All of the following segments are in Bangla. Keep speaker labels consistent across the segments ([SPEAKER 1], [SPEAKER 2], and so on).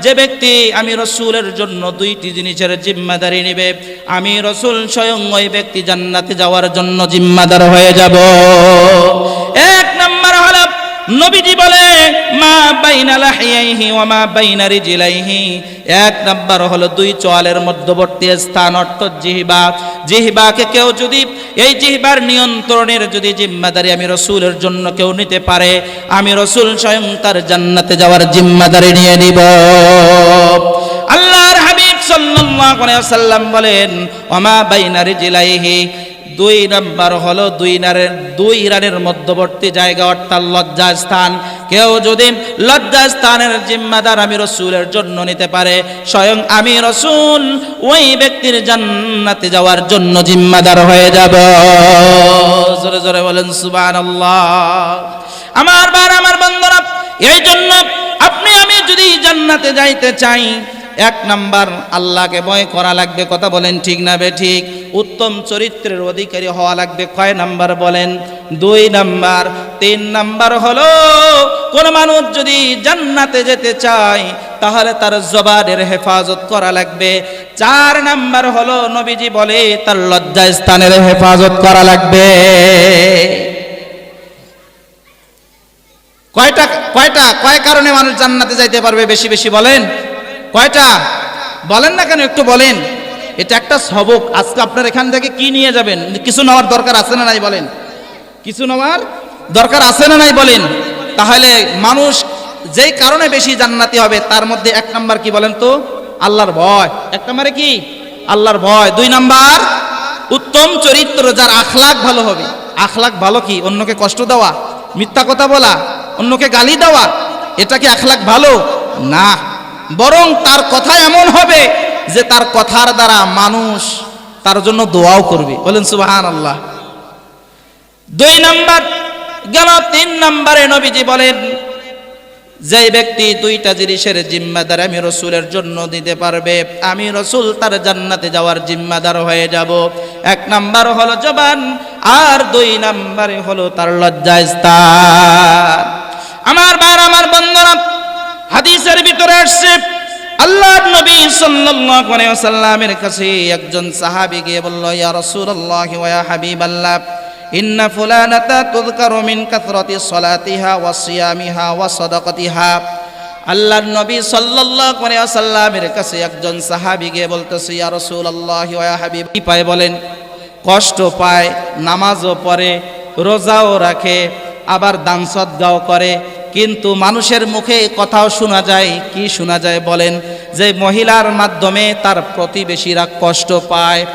[SPEAKER 1] যে ব্যক্তি আমি রসুলের জন্য দুইটি জিনিসের জিম্মাদারি নেবে, আমি রসুল স্বয়ং ওই ব্যক্তি জান্নাতে যাওয়ার জন্য জিম্মাদার হয়ে যাব। এক হলো নবীজি বলে, মা বাইনা লাহিয়াইহি ওয়া মা বাইনা রিজলাইহি। এক নাম্বার হলো দুই চোয়ালের মধ্যবর্তী স্থান অর্থাৎ জিহবা। জিহবাকে কেউ যদি, এই জিহবার নিয়ন্ত্রণের যদি জিম্মাদারি আমি রসুলের জন্য কেউ নিতে পারে, আমি রসুল স্বয়ং তার জান্নাতে যাওয়ার জিম্মাদারি নিয়ে নিব। আল্লাহর হাবিব সাল্লাল্লাহু আলাইহি ওয়াসাল্লাম বলেন ওমা বাইনা রিজলাইহি। দুই নাম্বার হলো দুই নারের, দুই রানের মধ্যবর্তী জায়গা অর্থাৎ লজ্জা স্থান। কেউ যদি লজ্জা স্থানের জিম্মাদার আমি রসুলের জন্য নিতে পারে, স্বয়ং আমি রসুল ওই ব্যক্তির জান্নাতে যাওয়ার জন্য জিম্মাদার হয়ে যাব। জোরে জোরে বলেন সুবান আমার বার আমার বন্ধুরা, এই জন্য আপনি, আমি যদি জান্নাতে যাইতে চাই এক নাম্বার, আল্লাহকে ভয় করা লাগবে, কথা বলেন ঠিক না বে ঠিক। উত্তম চরিত্রের অধিকারী হওয়া লাগবে, কয় নাম্বার বলেন? দুই নাম্বার, তিন নাম্বার হলো, কোন মানুষ যদি জান্নাতে যেতে চায়, তাহলে তার জবানের হেফাজত করা লাগবে। চার নাম্বার হলো, নবীজি বলে, তার লজ্জা স্থানের হেফাজত করা লাগবে। কয়টা কয়টা, কয় কারণে মানুষ জান্নাতে যাইতে পারবে, বেশি বেশি বলেন? কয়টা? বলেন না কেন, একটু বলেন। এটা একটা সবক। আজকে আপনার এখান থেকে কি নিয়ে যাবেন? কিছু নেওয়ার দরকার আছে না নাই বলেন? কিছু নেওয়ার দরকার আছে না নাই বলেন? তাহলে মানুষ যেই কারণে বেশি জান্নাতি হবে, তার মধ্যে এক নাম্বার কি বলেন তো? আল্লাহর ভয়। এক নম্বরে কি? আল্লাহর ভয়। দুই নাম্বার, উত্তম চরিত্র, যার আখলাক ভালো হবে। আখলাক ভালো কি? অন্যকে কষ্ট দেওয়া, মিথ্যা কথা বলা, অন্যকে গালি দেওয়া, এটা কি আখলাক ভালো? না। বরং তার কথা এমন হবে যে তার কথার দ্বারা মানুষ তার জন্য দোয়াও করবে। বলেন সুবাহান আল্লাহ দুই নাম্বার গেল, তিন নাম্বারে নবীজি বলেন যে ব্যক্তি দুইটা জিনিসের জিম্মাদার আমি রসুলের জন্য দিতে পারবে, আমি রসুল তার জান্নাতে যাওয়ার জিম্মাদার হয়ে যাব। এক নাম্বার হলো জবান, আর দুই নাম্বারে হলো তার লজ্জা স্থান। আমার বার আমার হাদিসের ভিতরে আসছে, আল্লাহর নবী সাল্লাল্লাহু আলাইহি ওয়াসাল্লামের কাছে একজন সাহাবী গিয়ে বলল, ইয়া রাসূলুল্লাহ ওয়া ইয়া হাবিবাল্লাহ, ইন্না ফুলানাতা তুযকারু মিন কাসরাতি সালাতিহা ওয়া সিয়ামিহা ওয়া সাদাকাতিহা। আল্লাহর নবী সাল্লাল্লাহু আলাইহি ওয়াসাল্লামের কাছে একজন সাহাবী গিয়ে বলতেছে, ইয়া রাসূলুল্লাহ ওয়া ইয়া হাবিব। কি পায় বলেন, কষ্ট পায়, নামাজও পড়ে, রোজাও রাখে, আবার দান সদ্গাও করে কিন্তু মানুষের মুখে কথাও শোনা যায়, কি শোনা যায় বলেন? যে মহিলার মাধ্যমে তার প্রতিবেশীরা কষ্ট পায়।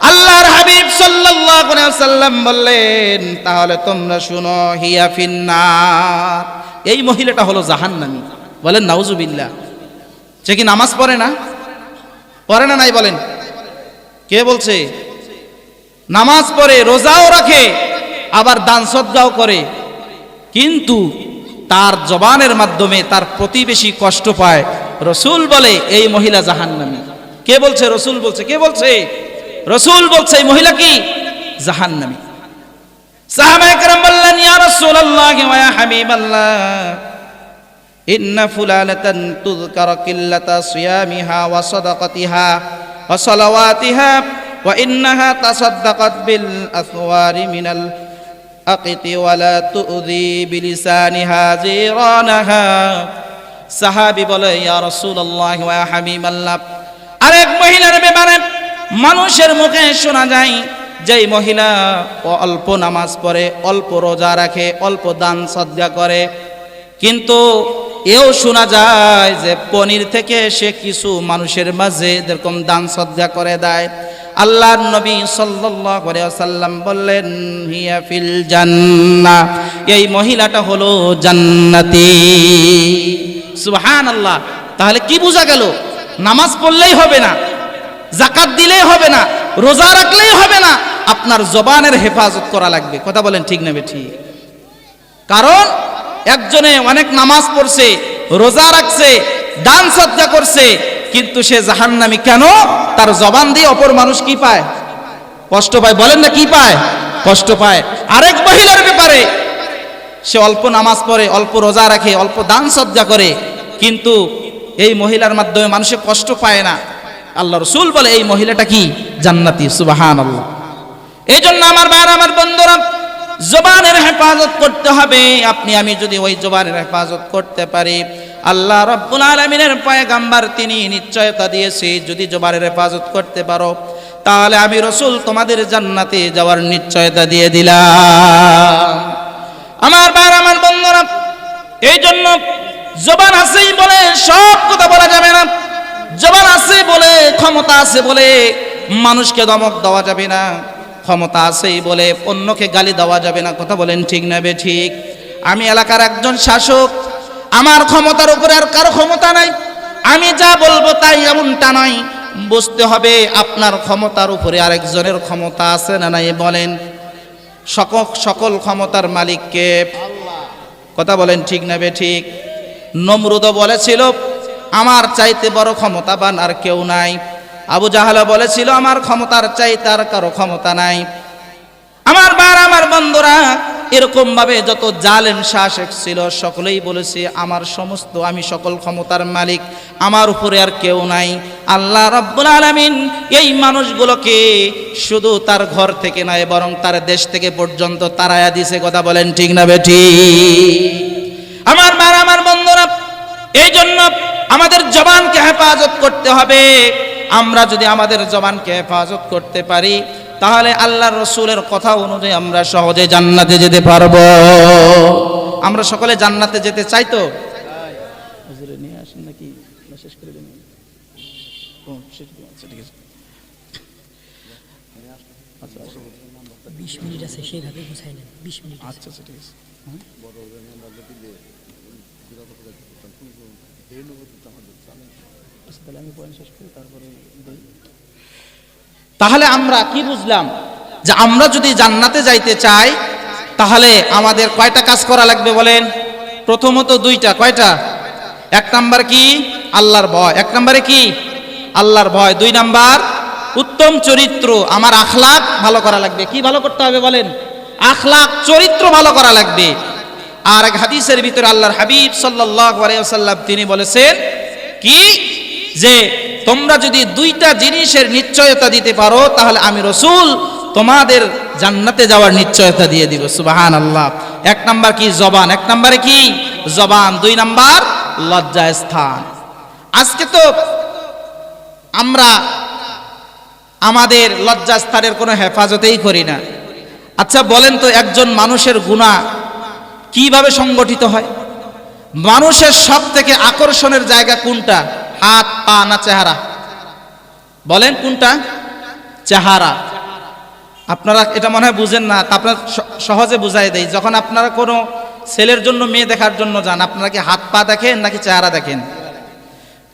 [SPEAKER 1] আল্লাহর হাবিব সাল্লাম বললেন, তাহলে তোমরা শুনো, হিয়া ফিন্নার। এই মহিলাটা হলো জাহান্নামী। বলেন নাউজুবিল্লাহ সে কি নামাজ পড়ে না? পড়ে না নাই বলেন? কে বলছে? নামাজ পড়ে, রোজাও রাখে, আবার দান সদ্গাও করে। কিন্তু তার জবানের মাধ্যমে তার প্রতিবেশী কষ্ট পায়। রসুল বলে, এই মহিলা জাহান্নামী। কে বলছে? রসুল বলছে, কে বলছে? রসুল বলছে, এই মহিলা কি? জাহান্নামী। সাহাবা একরাম বললেন, ইয়া রাসূলুল্লাহ ওয়া ইয়া হাবিবাল্লাহ, ইন্না ফুলানাতান তুযকার কিল্লাতা সিয়ামিহা ওয়া সাদাকাতিহা ওয়া সালাওয়াতিহা ওয়া ইন্নাহা তাসাদ্দাকাত বিল আথওয়ারি মিনাল আকিতি ওয়ালা তুযি বিলিসানিহা জিরানাহা সাহাবী বলে, ইয়া রাসূলুল্লাহ, ওয়া হাবিবাল্লাহ, আরেক মহিলার ব্যাপারে মানুষের মুখে শোনা যায় যেই মহিলা অল্প নামাজ পড়ে, অল্প রোজা রাখে, অল্প দান সদ্গা করে। কিন্তু এও শোনা যায় যে পনির থেকে সে কিছু মানুষের মাঝে এরকম দান সদ্গা করে দেয়। আল্লাহর নবী সাল্লাল্লাহু আলাইহি ওয়াসাল্লাম বললেন, হিয়া ফিল জান্নাহ এই মহিলাটা হলো জান্নাতি। সুবহানাল্লাহ। তাহলে কি বোঝা গেল? নামাজ পড়লেই হবে না জাকাত দিলেই হবে না, রোজা রাখলেই হবে না, আপনার জবানের হেফাজত করা লাগবে। কথা বলেন ঠিক নেবে ঠিক কারণ একজনে অনেক নামাজ পড়ছে, রোজা রাখছে, দান সজ্জা করছে কিন্তু সে জাহান্নামি কেন? তার জবান দিয়ে অপর মানুষ কি পায়? কষ্ট পায়। বলেন না কি পায়? কষ্ট পায়। আরেক মহিলার ব্যাপারে, সে অল্প নামাজ পড়ে, অল্প রোজা রাখে, অল্প দান সজ্জা করে, কিন্তু এই মহিলার মাধ্যমে মানুষে কষ্ট পায় না। আল্লাহ রসুল বলে, এই মহিলাটা কি? জান্নাতি সুবাহান আল্লাহ এই জন্য আমার ভাইয়ের, আমার বন্ধুরা, জবানের হেফাজত করতে হবে। আপনি, আমি যদি ওই জবানের হেফাজত করতে পারি আল্লাহ রব্বুল আলমিনের পয়গাম্বার তিনি নিশ্চয়তা দিয়েছে, যদি জবানের হেফাজত করতে পারো, তাহলে আমি রসুল তোমাদের জান্নাতে যাওয়ার নিশ্চয়তা দিয়ে দিলাম। আমার বার আমার বন্ধুরা এই জন্য জবান আছেই বলে সব কথা বলা যাবে না। জবান আছে বলে, ক্ষমতা আছে বলে মানুষকে দমক দেওয়া যাবে না। ক্ষমতা আছেই বলে অন্যকে গালি দেওয়া যাবে না। কথা বলেন ঠিক না বে ঠিক? আমি এলাকার একজন শাসক আমার ক্ষমতার উপরে আর কারও ক্ষমতা নাই। আমি যা বলব তাই এমনটা নয়। বুঝতে হবে আপনার ক্ষমতার উপরে আরেকজনের ক্ষমতা আছে না নাই বলেন। সকল সকল ক্ষমতার মালিককে কথা বলেন ঠিক না বে ঠিক? নমরুদ বলেছিল আমার চাইতে বড় ক্ষমতাবান আর কেউ নাই। আবু জাহালা বলেছিল আমার ক্ষমতার চাইতে আর কারও ক্ষমতা নাই। আমার বার আমার বন্ধুরা এরকম ভাবে যত জালেম শাসক ছিল, সকলেই বলেছে, আমার সমস্ত, আমি সকল ক্ষমতার মালিক, আমার উপরে আর কেউ নাই। আল্লাহ রব্বুল আলামিন এই মানুষগুলোকে শুধু তার ঘর থেকে নয়, বরং তার দেশ থেকে পর্যন্ত তারায়া দিছে কথা বলেন ঠিক না বেটি আমার বার আমার বন্ধুরা এই জন্য আমাদের জবানকে হেফাজত করতে হবে। আমরা যদি আমাদের জবানকে হেফাজত করতে পারি তাহলে আল্লাহ রসুলের কথা অনুযায়ী আমরা সহজে জান্নাতে যেতে পারব। আমরা সকলে জান্নাতে যেতে চাই তো? নিয়ে আসেন নাকি? শেষ করে দিন ও, শেষ করে- আচ্ছা, ঠিক আছে।
[SPEAKER 2] বিশ মিনিট আছে সেইভাবে গুছাই নেন বিশ মিনিট
[SPEAKER 1] আচ্ছা আচ্ছা ঠিক আছে। আমি পয়েন্ট শেষ করি, তারপরে। তাহলে আমরা কি বুঝলাম? যে আমরা যদি জান্নাতে যাইতে চাই, তাহলে আমাদের কয়টা কাজ করা লাগবে বলেন? প্রথমত দুইটা, কয়টা? এক নাম্বার কি? আল্লাহর ভয়। এক নাম্বারে কি? আল্লাহর ভয়। দুই নাম্বার, উত্তম চরিত্র আমার আখলাক ভালো করা লাগবে। কি ভালো করতে হবে বলেন? আখলাক, চরিত্র ভালো করা লাগবে। আর এক হাদিসের ভিতরে আল্লাহর হাবিব আলাইহি তিনি বলেছেন কি? যে তোমরা যদি দুইটা জিনিসের নিশ্চয়তা দিতে পারো, তাহলে আমি রসুল তোমাদের জান্নাতে যাওয়ার নিশ্চয়তা দিয়ে দিব। সুবাহান আল্লাহ এক নাম্বার কি? জবান। এক নাম্বারে কি? জবান। দুই নাম্বার, লজ্জা স্থান। আজকে তো আমরা আমাদের লজ্জাস্থানের কোনো হেফাজতেই করি না। আচ্ছা বলেন তো একজন মানুষের গুণা কীভাবে সংগঠিত হয়? মানুষের সব থেকে আকর্ষণের জায়গা কোনটা? হাত, পা না চেহারা? বলেন কোনটা? চেহারা। আপনারা এটা মনে হয় বুঝেন না, তা আপনার সহজে বুঝাই দেয় যখন আপনারা কোনো ছেলের জন্য, মেয়ে দেখার জন্য যান, আপনারা কি হাত, পা দেখেন নাকি চেহারা দেখেন?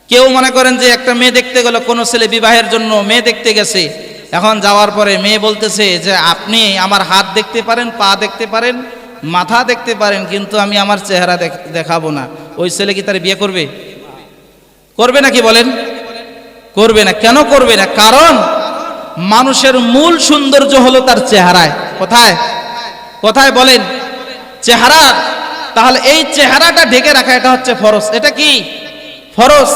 [SPEAKER 1] কেউ মনে করেন যে একটা মেয়ে দেখতে গেল, কোনো ছেলে বিবাহের জন্য মেয়ে দেখতে গেছে। এখন যাওয়ার পরে মেয়ে বলতেছে যে, আপনি আমার হাত দেখতে পারেন, পা দেখতে পারেন, মাথা দেখতে পারেন, কিন্তু আমি আমার চেহারা দেখ- দেখাবো না। ওই ছেলে কি তার বিয়ে করবে? করবে নাকি বলেন? করবে না। কেন করবে না? কারণ মানুষের মূল সৌন্দর্য হলো তার চেহারায়। কোথায়? কোথায় বলেন? চেহারা। তাহলে এই চেহারাটা ঢেকে রাখা এটা হচ্ছে ফরজ। এটা কি? ফরজ।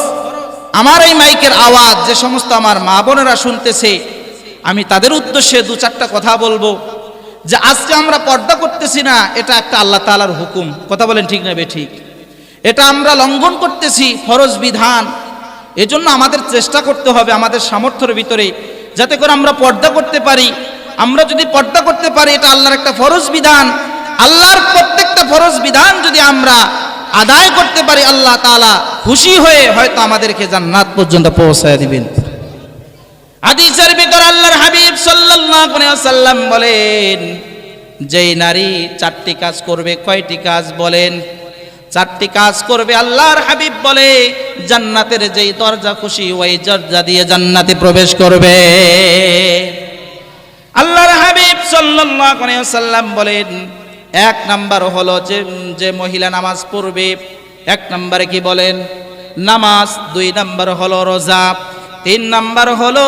[SPEAKER 1] আমার এই মাইকের আওয়াজ যে সমস্ত আমার মা বোনেরা শুনতেছে, আমি তাদের উদ্দেশ্যে দু চারটা কথা বলব। যে আজকে আমরা পর্দা করতেছি না, এটা একটা আল্লাহ তাআলার হুকুম। কথা বলেন ঠিক না বে ঠিক? এটা আমরা লঙ্ঘন করতেছি, ফরজ বিধান। এজন্য আমাদের চেষ্টা করতে হবে আমাদের সামর্থ্যের ভিতরে, যাতে করে আমরা পর্দা করতে পারি। আমরা যদি পর্দা করতে পারি, এটা আল্লাহর একটা ফরজ বিধান। আল্লাহর প্রত্যেকটা ফরজ বিধান যদি আমরা আদায় করতে পারি, আল্লাহ তাআলা খুশি হয়ে হয়তো আমাদেরকে জান্নাত পর্যন্ত পৌঁছায় দিবেন। হাদিসের ভিতর আল্লাহর হাবিব সাল্লাল্লাহু বলেন, যেই নারী চারটি কাজ করবে, কয়টি কাজ বলেন? চারটি কাজ করবে আল্লাহর হাবিব বলে, জান্নাতের যেই দরজা খুশি, ওই দরজা দিয়ে জান্নাতে প্রবেশ করবে। আল্লাহর হাবিব ওয়াসাল্লাম বলেন, এক নাম্বার হলো যে যে মহিলা নামাজ পড়বে, এক নম্বরে কি বলেন? নামাজ, দুই নাম্বার হলো রোজা, তিন নাম্বার হলো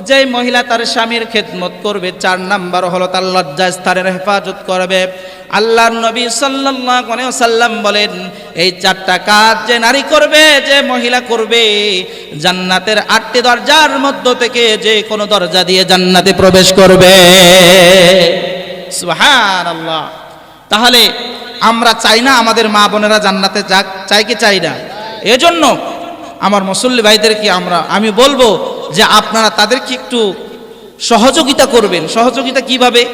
[SPEAKER 1] যে মহিলা তার স্বামীর খেদমত করবে, চার নাম্বার হলো তার লজ্জা স্থানের হেফাজত করবে। আল্লাহর নবী আলাইহি সাল্লাম বলেন, এই চারটা কাজ যে নারী করবে, যে মহিলা করবে, জান্নাতের আটটি দরজার মধ্য থেকে যে কোনো দরজা দিয়ে জান্নাতে প্রবেশ করবে। সুবহানাল্লাহ। তাহলে আমরা চাই না আমাদের মা বোনেরা জান্নাতে যাক, চাই কি চাই না? এজন্য আমার মুসল্লি ভাইদেরকে আমরা, আমি বলব যে আপনারা তাদেরকে একটু সহযোগিতা করবেন। সহযোগিতা কীভাবে?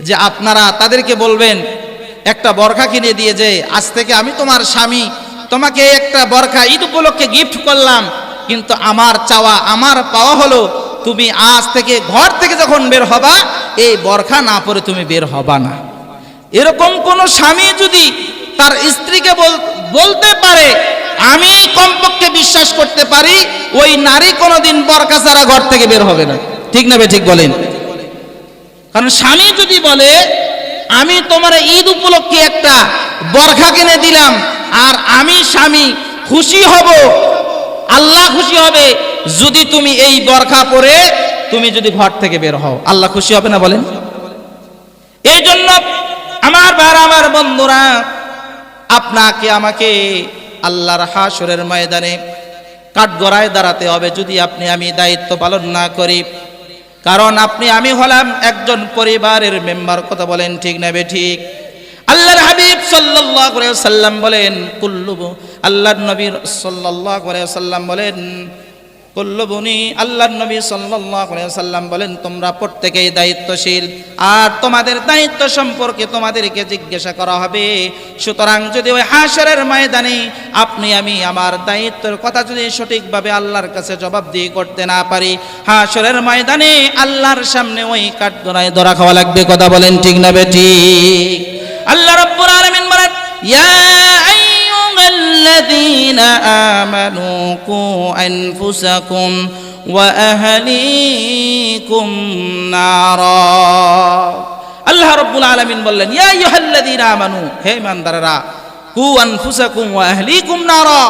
[SPEAKER 1] যে আপনারা তাদেরকে বলবেন, একটা বরখা কিনে দিয়ে যে, আজ থেকে আমি তোমার স্বামী, তোমাকে একটা বরখা ঈদ উপলক্ষে গিফট করলাম, কিন্তু আমার চাওয়া, আমার পাওয়া হলো, তুমি আজ থেকে ঘর থেকে যখন বের হবা, এই বরখা না পরে তুমি বের হবা না। এরকম কোন স্বামী যদি তার স্ত্রীকে বল- বলতে পারে আমি কমপক্ষে বিশ্বাস করতে পারি, ওই নারী কোনোদিন বরকা ছাড়া ঘর থেকে বের হবে না। ঠিক না ঠিক বলেন? কারণ স্বামী যদি বলে, আমি তোমার ঈদ উপলক্ষে একটা বরখা কিনে দিলাম, আর আমি স্বামী খুশি হব, আল্লাহ খুশি হবে, যদি তুমি এই বরখা পরে তুমি যদি ঘর থেকে বের হও, আল্লাহ খুশি হবে না বলেন? এই জন্য আমার বার আমার বন্ধুরা, আপনাকে, আমাকে আল্লাহর হাসরের ময়দানে কাঠগড়ায় দাঁড়াতে হবে যদি আপনি আমি দায়িত্ব পালন না করি। কারণ আপনি আমি হলাম একজন পরিবারের মেম্বার, কথা বলেন ঠিক না ঠিক? আল্লাহর হাবিব সাল্লাল্লাহু আলাইহি সাল্লাম বলেন কুল্লু আল্লাহর নবীর সাল্লাল্লাহু আলাইহি সাল্লাম বলেন কুল্লুবনি আল্লাহর নবী সাল্লাম বলেন, তোমরা প্রত্যেকেই দায়িত্বশীল। আর তোমাদের দায়িত্ব সম্পর্কে তোমাদেরকে জিজ্ঞাসা করা হবে। সুতরাং যদি ওই হাসরের ময়দানে আপনি, আমি আমার দায়িত্বের কথা যদি সঠিকভাবে আল্লাহর কাছে জবাবদিহি করতে না পারি, হাসরের ময়দানে আল্লাহর সামনে ওই কাঠগড়ায় ধরা খাওয়া লাগবে। কথা বলেন ঠিক না বেটি আল্লাহ রাব্বুল আলামিন বলেন, ইয়া الذين آمنوا قوا أنفسكم وأهليكم نارا আল্লাহ রব্বুল আলামিন বললেন ইয়া আইয়ুহাল্লাযীনা আমানু হে ইমানদাররা কু আনফুসাকুম ওয়া আহলিকুম নারা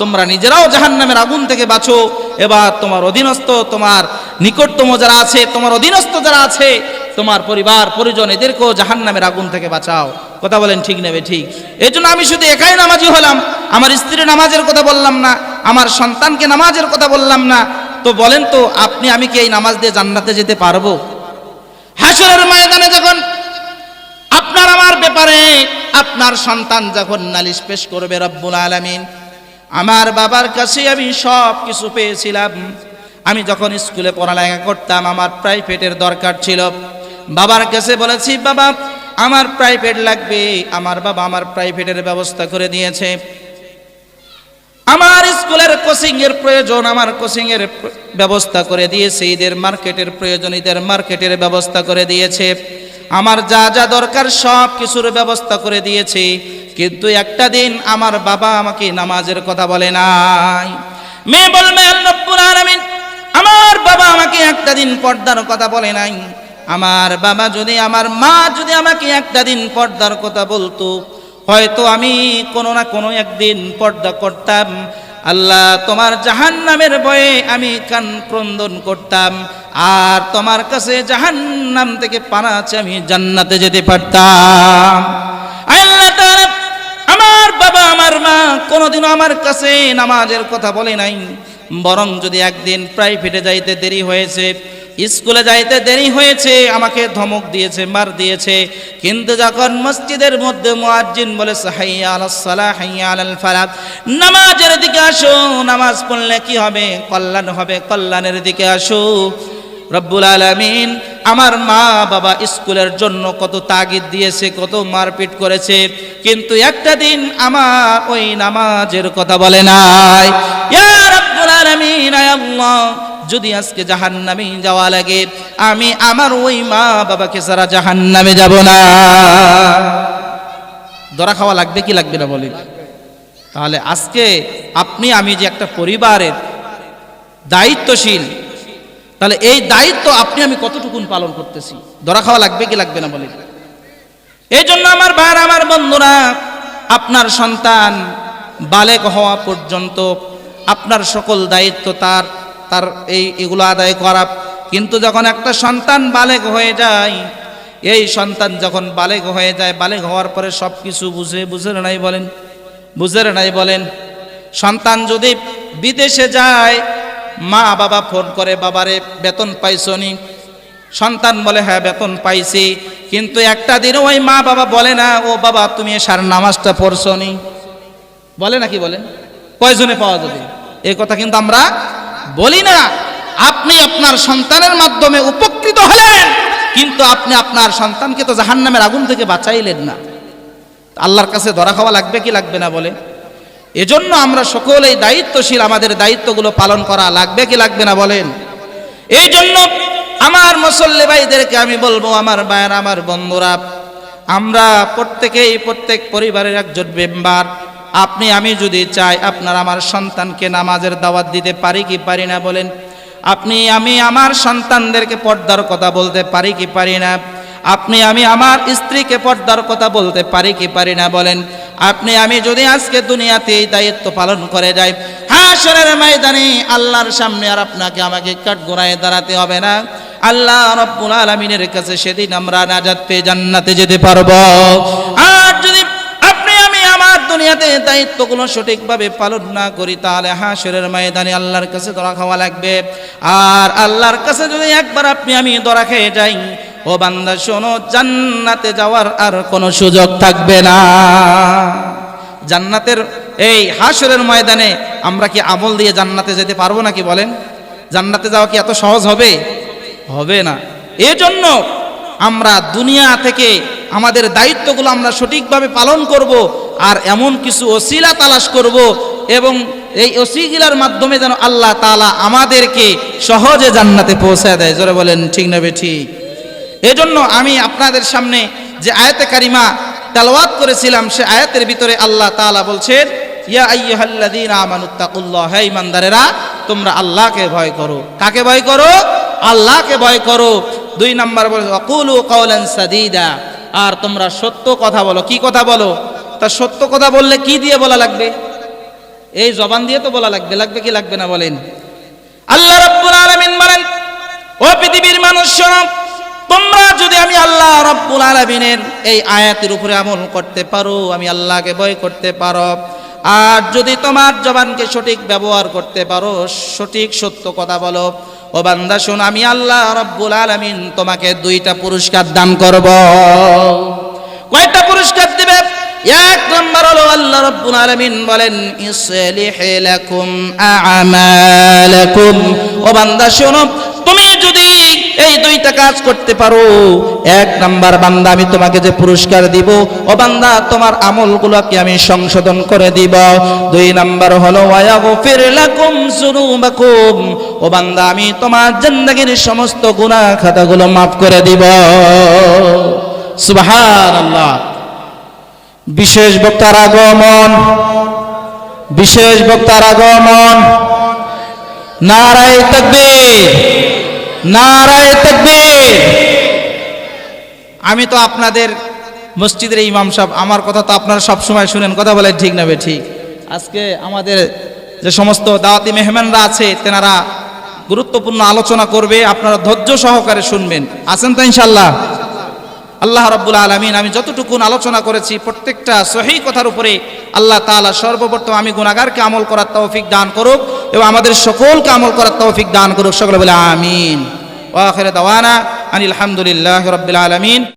[SPEAKER 1] তোমরা নিজেরাও জাহান্নামের আগুন থেকে বাঁচো এবার তোমার অধীনস্থ তোমার নিকটতম যারা আছে তোমার অধীনস্থ যারা আছে তোমার পরিবার পরিজন এদেরকেও জাহান্নামের আগুন থেকে বাঁচাও কথা বলেন ঠিক নেবে ঠিক এই জন্য আমি শুধু একাই নামাজি হলাম আমার স্ত্রী নামাজের কথা বললাম না, আমার সন্তানকে নামাজের কথা বললাম না, তো বলেন তো আপনি, আমি কি এই নামাজ দিয়ে জান্নাতে যেতে পারব? হাসরের ময়দানে যখন আপনার আমার ব্যাপারে আপনার সন্তান যখন নালিশ পেশ করবে রব্বুল আলামিন, আমার বাবার কাছে আমি সব কিছু পেয়েছিলাম। আমি যখন স্কুলে পড়ালেখা করতাম, আমার প্রাইভেটের দরকার ছিল। বাবার কাছে বলেছি, বাবা, আমার প্রাইভেট লাগবে। আমার বাবা আমার প্রাইভেটের ব্যবস্থা করে দিয়েছে। স্কুলের কোচিং এর প্রয়োজন, আমার কোচিং এর ব্যবস্থা করে দিয়েছে ঈদের মার্কেটের প্রয়োজন ঈদের মার্কেটের ব্যবস্থা করে দিয়েছে। আমার যা যা দরকার সব কিছুর ব্যবস্থা করে দিয়েছে। কিন্তু একটা দিন আমার বাবা আমাকে নামাজের কথা বলে নাই। মেয়ে বলবে আমার বাবা আমাকে একটা দিন পর্দার কথা বলে নাই। আমার বাবা যদি, আমার মা যদি আমাকে একটা দিন পর্দার কথা বলতো, হয়তো আমি কোনো না কোনো একদিন পর্দা করতাম। আল্লাহ, তোমার জাহান নামের ভয়ে আমি কান ক্রন্দন করতাম, আর তোমার কাছে জাহান নাম থেকে আছে, আমি জান্নাতে যেতে পারতাম। আল্লাহ আমার বাবা, আমার মা কোনোদিনও আমার কাছে নামাজের কথা বলে নাই, বরং যদি একদিন প্রাইভেটে যাইতে দেরি হয়েছে স্কুলে যাইতে দেরি হয়েছে, আমাকে ধমক দিয়েছে, মার দিয়েছে। কিন্তু যখন মসজিদের মধ্যে মুয়াজ্জিন বলে হাইয়া আলাস হাইয়া আলাল ফালাহ নামাজের দিকে আসো, নামাজ পড়লে কি হবে? কল্যাণ হবে, কল্যাণের দিকে আসো। রব্বুল আলামিন, আমার মা বাবা স্কুলের জন্য কত তাগিদ দিয়েছে, কত মারপিট করেছে। কিন্তু একটা দিন আমার ওই নামাজের কথা বলে নাই। রব্বুল আলামিন আল্লাহ যদি আজকে জাহান্নামে যাওয়া লাগে, আমি আমার ওই মা বাবাকে সারা জাহান্নামে যাব না। ধরা খাওয়া লাগবে কি লাগবে না বলি তাহলে আজকে আপনি, আমি যে একটা পরিবারের দায়িত্বশীল, তাহলে এই দায়িত্ব আপনি, আমি কতটুকুন পালন করতেছি? ধরা খাওয়া লাগবে কি লাগবে না বলে এই জন্য আমার ভাইয়ের আমার বন্ধুরা, আপনার সন্তান বালেক হওয়া পর্যন্ত আপনার সকল দায়িত্ব তার তার এই এগুলো আদায় করা। কিন্তু যখন একটা সন্তান বালেক হয়ে যায়, এই সন্তান যখন বালেক হয়ে যায় বালেক হওয়ার পরে সব কিছু বুঝে বুঝে নাই বলেন বুঝে নাই বলেন। সন্তান যদি বিদেশে যায়, মা বাবা ফোন করে, বাবারে, বেতন পাইছনি সন্তান বলে হ্যাঁ বেতন পাইছি। কিন্তু একটা দিন ওই মা বাবা বলে না, ও বাবা, তুমি সার নামাজটা পড়ছনি বলে নাকি বলেন? কয়জনে পাওয়া যাবে? এই কথা কিন্তু আমরা বলি না, আপনি আপনার সন্তানের মাধ্যমে উপকৃত হলেন, কিন্তু আপনি আপনার সন্তানকে তো জাহান্নামের আগুন থেকে বাঁচাইলেন না। আল্লাহর কাছে ধরা খাওয়া লাগবে কি লাগবে না বলে? এজন্য আমরা সকলেই দায়িত্বশীল, আমাদের দায়িত্বগুলো পালন করা লাগবে কি লাগবে না বলেন? এই জন্য আমার মুসল্লি ভাইদেরকে আমি বলব, আমার ভাইয়ের, আমার বন্ধুরা, আমরা প্রত্যেকেই, প্রত্যেক পরিবারের একজন মেম্বার আপনি, আমি যদি চাই আপনার আমার সন্তানকে নামাজের দাওয়াত দিতে পারি কি পারি না বলেন? আপনি, আমি আমার সন্তানদেরকে পর্দার কথা বলতে পারি কি পারি না? আপনি, আমি আমার স্ত্রীকে পর্দার কথা বলতে পারি কি পারি না বলেন? আপনি, আমি যদি আজকে দুনিয়াতে এই দায়িত্ব পালন করে যাই, হাসরের ময়দানে আল্লাহর সামনে আর আপনাকে আমাকে কাঠগোড়ায় দাঁড়াতে হবে না। আল্লাহ রব্বুল আলমিনের কাছে সেদিন আমরা নাজাত পেয়ে জান্নাতে যেতে পারব আর যদি আপনি আমি আমার দুনিয়াতে দায়িত্বগুলো সঠিকভাবে পালন না করি, তাহলে হাসরের ময়দানে আল্লাহর কাছে ধরা খাওয়া লাগবে। আর আল্লাহর কাছে যদি একবার আপনি আমি ধরা খেয়ে যাই, ও বান্দা, শোনো, জান্নাতে যাওয়ার আর কোনো সুযোগ থাকবে না। জান্নাতের এই হাসরের ময়দানে আমরা কি আমল দিয়ে জান্নাতে যেতে পারব নাকি বলেন? জান্নাতে যাওয়া কি এত সহজ হবে? হবে না। এজন্য আমরা দুনিয়া থেকে আমাদের দায়িত্বগুলো আমরা সঠিকভাবে পালন করব আর এমন কিছু ওসিলা তালাশ করব এবং এই ওসিগিলার মাধ্যমে যেন আল্লাহ তালা আমাদেরকে সহজে জান্নাতে পৌঁছায় দেয়। জোরে বলেন, ঠিক নেবে ঠিক এজন্য আমি আপনাদের সামনে যে আয়াতে কারিমা তালওয়াত করেছিলাম, সে আয়াতের ভিতরে আল্লাহ তালা বলছেন, ইয়া হে ঈমানদারেরা, তোমরা আল্লাহকে ভয় করো। কাকে ভয় করো? আল্লাহকে ভয় করো। দুই নাম্বার বলে আর তোমরা সত্য কথা বলো। কি কথা বলো? তা সত্য কথা বললে কি দিয়ে বলা লাগবে? এই জবান দিয়ে তো বলা লাগবে লাগবে কি লাগবে না বলেন? আল্লাহ রাব্বুল আলামিন বলেন, ও পৃথিবীর মানুষ শোনো, তোমরা যদি আমি আল্লাহ রব্বুল আলামিনের এই আয়াতের উপরে আমল করতে পারো, আমি আল্লাহকে ভয় করতে পারো। আর যদি তোমার জবানকে সঠিক ব্যবহার করতে পারো, সঠিক সত্য কথা বলো। ও বান্দা, শোন, আমি আল্লাহ রব্বুল আলামিন তোমাকে দুইটা পুরস্কার দান করব। কয়টা পুরস্কার দিবে? এক নম্বর হলো আল্লাহ রব্বুল আলামিন বলেন, ইসলিহ লাকুম আ'মালাকুম। ও বান্দা, শোনো, তুমি যদি এই দুইটা কাজ করতে পারো, এক নাম্বার বান্দা আমি তোমাকে যে পুরস্কার দিব, ও বান্দা, তোমার আমলগুলোকে আমি সংশোধন করে দিব। দুই নাম্বার হলো লাকুম যুনুবাকুম। ও বান্দা, আমি তোমার জিন্দেগীর সমস্ত গুনাহ খাতাগুলো মাফ করে দিব। সুবহানাল্লাহ। বিশেষ বক্তার আগমন, বিশেষ বক্তার আগমন। নারায় তকবীর নারায় তকবীর। আমি তো আপনাদের মসজিদের ইমাম সাহেব, আমার কথা তো আপনারা সব সময় শুনেন, কথা বলে ঠিক না বে ঠিক? আজকে আমাদের যে সমস্ত দাওয়াতি মেহমানরা আছে, তেনারা গুরুত্বপূর্ণ আলোচনা করবে, আপনারা ধৈর্য সহকারে শুনবেন। আছেন তো ইনশাল্লাহ আল্লাহ রব্বুল আলমিন, আমি যতটুকুন আলোচনা করেছি, প্রত্যেকটা সহি কথার উপরে আল্লাহ তালা সর্বপ্রথম আমি গুণাগারকে আমল করার তৌফিক দান করুক এবং আমাদের সকলকে আমল করার তৌফিক দান করুক। সকলে বলে, আমিন। ওয়াখির দাওয়ানা আনিল হামদুলিল্লাহ রব্বুল আলমিন।